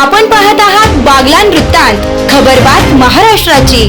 आपण पाहत आहात बागलान वृत्तांत खबरबात महाराष्ट्राची.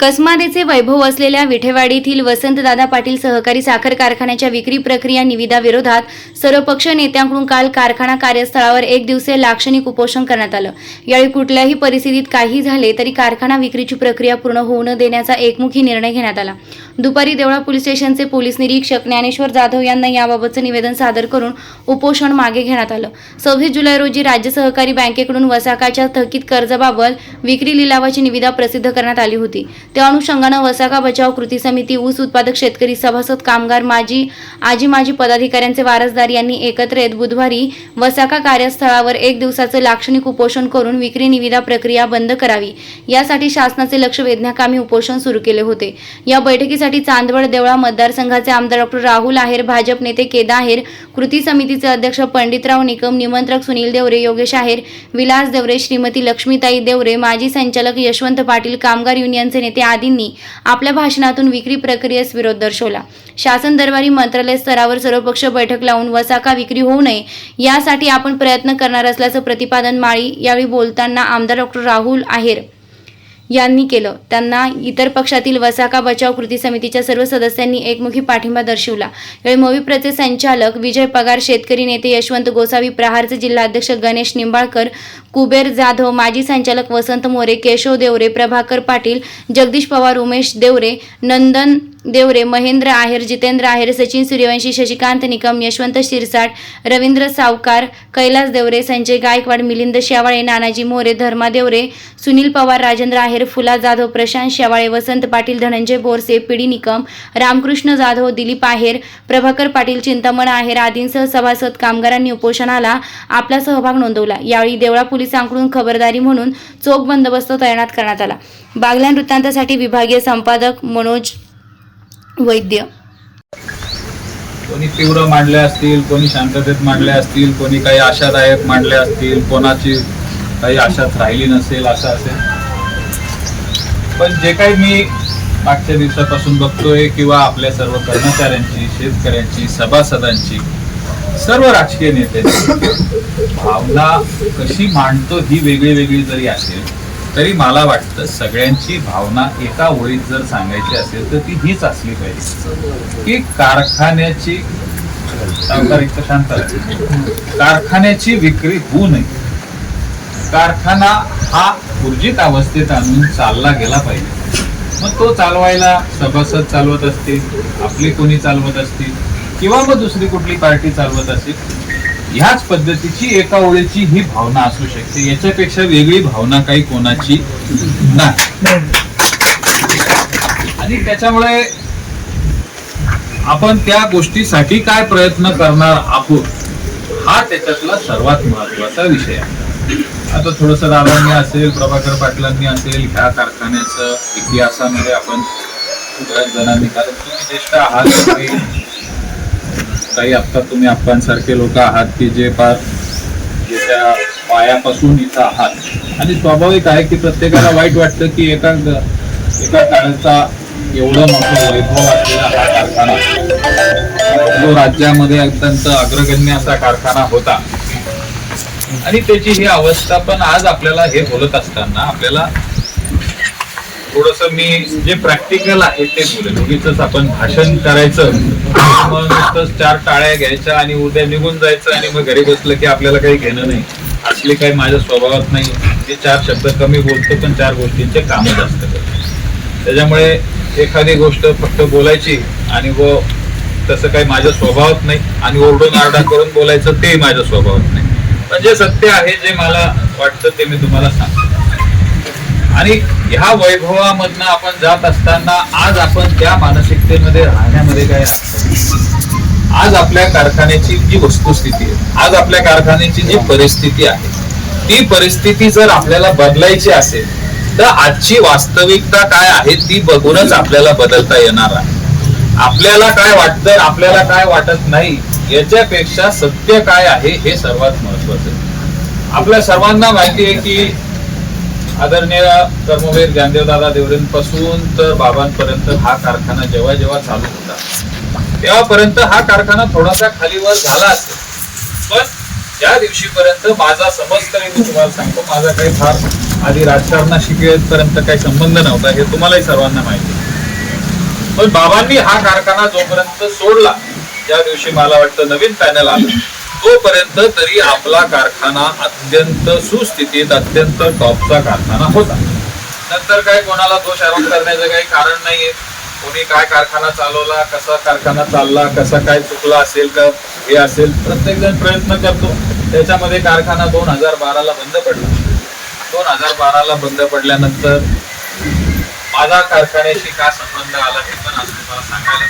कसमादेचे वैभव असलेल्या विठेवाडीतील वसंतदादा पाटील सहकारी साखर कारखान्याच्या विक्री प्रक्रिया निविदा विरोधात सर्वपक्ष नेत्यांकडून काल कारखाना कार्यस्थळावर एक दिवसीय लाक्षणिक उपोषण करण्यात आलं. यावेळी कुठल्याही परिस्थितीत काही झाले तरी कारखाना विक्रीची प्रक्रिया पूर्ण होऊ न देण्याचा एकमुखी निर्णय घेण्यात आला. दुपारी देवळा पोलीस स्टेशनचे पोलीस निरीक्षक ज्ञानेश्वर जाधव यांना याबाबतचं निवेदन सादर करून उपोषण मागे घेण्यात आलं. सव्वीस जुलै रोजी राज्य सहकारी बँकेकडून वसाकाच्या थकीत कर्जाबाबत विक्री लिलावाची निविदा प्रसिद्ध करण्यात आली होती. त्या अनुषंगानं वसाका बचाव कृती समिती ऊस उत्पादक शेतकरी सभासद कामगार माजी आजी माजी पदाधिकाऱ्यांचे वारसदार यांनी एकत्र येत बुधवारी वसाका कार्यस्थळावर एक दिवसाचं लाक्षणिक उपोषण करून विक्री निविदा प्रक्रिया बंद करावी. यासाठी शासनाचे लक्ष वेधण्याकामी उपोषण सुरू केले होते. या बैठकीसाठी चांदवड देवळा मतदारसंघाचे आमदार डॉक्टर राहुल आहेर भाजप नेते केदा आहेर कृती समितीचे अध्यक्ष पंडितराव निकम निमंत्रक सुनील देवरे योगेश आहेर विलास देवरे श्रीमती लक्ष्मीताई देवरे माजी संचालक यशवंत पाटील कामगार युनियनचे नेते आदींनी आपल्या भाषणातून विक्री प्रक्रियेस विरोध दर्शवला. शासन दरबारी मंत्रालय स्तरावर सर्वपक्ष बैठक लावून वसाका विक्री होऊ नये यासाठी आपण प्रयत्न करणार असल्याचं प्रतिपादन माळी यावेळी बोलताना आमदार डॉक्टर राहुल आहेर यांनी केलं. त्यांना इतर पक्षातील वसाका बचाव कृती समितीच्या सर्व सदस्यांनी एकमुखी पाठिंबा दर्शवला. यावेळी मोविप्रचे संचालक विजय पगार शेतकरी नेते यशवंत गोसावी प्रहारचे जिल्हाध्यक्ष गणेश निंबाळकर कुबेर जाधव माजी संचालक वसंत मोरे केशव देवरे प्रभाकर पाटील जगदीश पवार उमेश देवरे नंदन देवरे महेंद्र आहेर जितेंद्र आहेर सचिन सूर्यवंशी शशिकांत निकम यशवंत शिरसाट रवींद्र सावकार कैलास देवरे संजय गायकवाड मिलिंद शेवाळे नानाजी मोरे धर्मा देवरे सुनील पवार राजेंद्र आहेर फुला जाधव प्रशांत शेवाळे वसंत पाटील धनंजय बोरसे पिडी निकम रामकृष्ण जाधव दिलीप आहेर प्रभाकर पाटील चिंतामण आहेर आदींसह सभासद कामगारांनी उपोषणाला आपला सहभाग नोंदवला. यावेळी देवळा पोलिसांकडून खबरदारी म्हणून चोख बंदोबस्त तैनात करण्यात आला. बागलान वृत्तांतासाठी विभागीय संपादक मनोज वैद्य. कोणी तीव्र मांडले असतील कोणी शांततेत मांडले असतील कोणी काही आशादायक मांडले असतील कोणाची काही आशात राहिली नसेल असं असेल. पण जे काही मी मागच्या दिवसापासून बघतोय किंवा आपल्या सर्व कर्मचाऱ्यांची शेतकऱ्यांची सभासदांची सर्व राजकीय नेत्यांची भावना कशी मांडतो ही वेगळी वेगळी जरी असेल तरी मला वाटतं सगळ्यांची भावना एका ओळीत जर सांगायची असेल तर ती हीच असली पाहिजे. की कारखान्याची शांत कारखान्याची विक्री होऊ नये. कारखाना हा ऊर्जित अवस्थेत आणून चालला गेला पाहिजे. मग तो चालवायला सभासद चालवत असतील आपली कोणी चालवत असतील किंवा मग दुसरी कुठली पार्टी चालवत असेल ह्याच पद्धतीची एका ओळीची ही भावना असू शकते. याच्यापेक्षा वेगळी भावना काही कोणाची नाही. आणि त्याच्यामुळे आपण त्या गोष्टीसाठी काय प्रयत्न करणार आहोत हा त्याच्यातला सर्वात महत्त्वाचा विषय आहे. आता थोडस दादांनी असेल प्रभाकर पाटलांनी असेल ह्या कारखान्याचं इतिहासामध्ये आपण बऱ्याच जणांनी कारण तुम्ही ज्येष्ठ आहात काही आत्ता आता तुम्ही आपणसारखे लोक आहात की जे फार ज्याच्या पायापासून इथं आहात. आणि स्वाभाविक आहे की प्रत्येकाला वाईट वाटतं की एका एका काळाचा एवढं मोठं वैभव असलेला हा कारखाना. जो राज्यामध्ये अत्यंत अग्रगण्य असा कारखाना होता. आणि त्याची ही अवस्था पण आज आपल्याला हे बोलत असताना आपल्याला थोडस मी जे प्रॅक्टिकल आहे ते बोलेल उगीच आपण भाषण करायचं मग नुसतंच चार टाळ्या घ्यायच्या आणि उद्या निघून जायचं आणि मग घरी बसलं की आपल्याला काही घेणं नाही. असली काही माझ्या स्वभावात नाही. ते चार शब्द कमी बोलतो पण चार गोष्टींचे कामं जास्त करतो. त्याच्यामुळे एखादी गोष्ट फक्त बोलायची आणि व तसं काही माझ्या स्वभावात नाही आणि ओरडून आरडा करून बोलायचं ते माझ्या स्वभावात नाही. पण जे सत्य आहे जे मला वाटतं ते मी तुम्हाला सांगतो. आणि ह्या वैभवामधनं आपण जात असताना आज आपण त्या मानसिकतेमध्ये राहण्यामध्ये काय आज आपल्या कारखान्याची जी वस्तुस्थिती आहे आज आपल्या कारखान्याची जी परिस्थिती आहे ती परिस्थिती जर आपल्याला बदलायची असेल तर आजची वास्तविकता काय आहे ती बघूनच आपल्याला बदलता येणार आहे. आपल्याला काय वाटतं आपल्याला काय वाटत नाही याच्यापेक्षा सत्य काय आहे हे सर्वात महत्वाचं आहे. आपल्या सर्वांना माहिती आहे की आदरणीय कर्मवीर ज्ञानदेवदादा देवरेंपासून तर बाबांपर्यंत हा कारखाना जेव्हा जेव्हा चालू होता तेव्हापर्यंत हा कारखाना थोडासा खालीवर झाला असेल पण त्या दिवशीपर्यंत माझा समज तरी मी तुम्हाला सांगतो माझा काही फार आधी राजकारणाशी पर्यंत काही संबंध नव्हता हे तुम्हालाही सर्वांना माहिती आहे. पण बाबांनी हा कारखाना जोपर्यंत सोडला ज्या दिवशी मला वाटतं नवीन पॅनल आलं तोपर्यंत तरी आपला कारखाना अत्यंत सुस्थितीत अत्यंत टॉपचा कारखाना होता. नंतर काय कोणाला दोष आरोप करण्याचं काही कारण नाहीये. कोणी काय कारखाना चालवला कसा कारखाना चालला कसा काय चुकला असेल का हे असेल प्रत्येक जण प्रयत्न करतो. त्याच्यामध्ये कारखाना दोन हजार बाराला बंद पडला. दोन हजार बाराला बंद पडल्यानंतर माझा कारखान्याशी का संबंध आला हे पण आज तुम्हाला सांगायला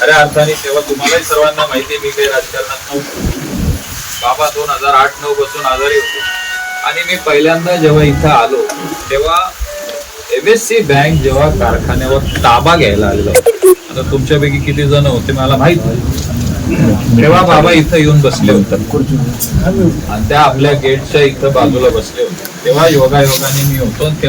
खऱ्या अर्थाने तेव्हा तुम्हालाही सर्वांना माहिती मी काही राजकारणात नव्हतो. बाबा दोन हजार आठ नऊ पासून आजारी होते. आणि मी पहिल्यांदा जेव्हा इथं आलो तेव्हा एम एस सी बँक जेव्हा कारखान्यावर ताबा घ्यायला आलेला आता तुमच्यापैकी किती जण होते मला माहीत नाही. तेव्हा बाबा इथं येऊन बसले होते. आणि त्या आपल्या गेटच्या इथं बाजूला बसले होते. तेव्हा योगायोगाने मी होतो